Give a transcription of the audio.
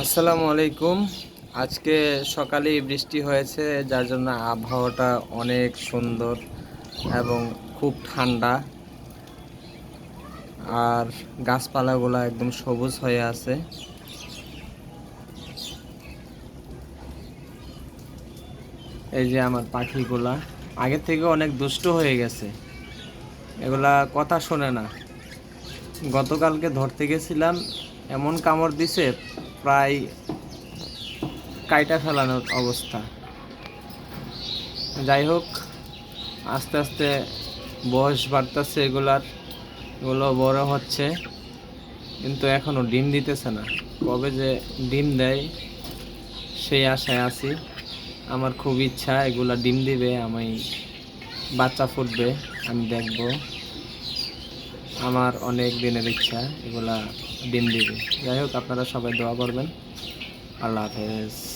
আসসালামু আলাইকুম। আজকে সকালেই বৃষ্টি হয়েছে, যার জন্য আবহাওয়াটা অনেক সুন্দর এবং খুব ঠান্ডা। আর গাছপালাগুলো একদম সবুজ হয়ে আছে। এই যে আমার পাখিগুলা আগে থেকে অনেক দুষ্ট হয়ে গেছে। এগুলা কথা শোনে না। গতকালকে ধরতে গেছিলাম, এমন কামড় দিছে প্রায় কাইটা ফেলানোর অবস্থা। যাই হোক, আস্তে আস্তে বয়স বাড়তেছে এগুলার, এগুলো বড় হচ্ছে, কিন্তু এখনও ডিম দিতেছে না। কবে যে ডিম দেয়, সেই আশায় আছি। আমার খুব ইচ্ছা এগুলা ডিম দিবে, আমি বাচ্চা ফুটবে, আমি দেখব। আমার অনেক দিনের ইচ্ছা, এগুলা ডিম দিবে। যাই হোক, আপনারা সবাই দোয়া করবেন। আল্লাহ হাফেজ।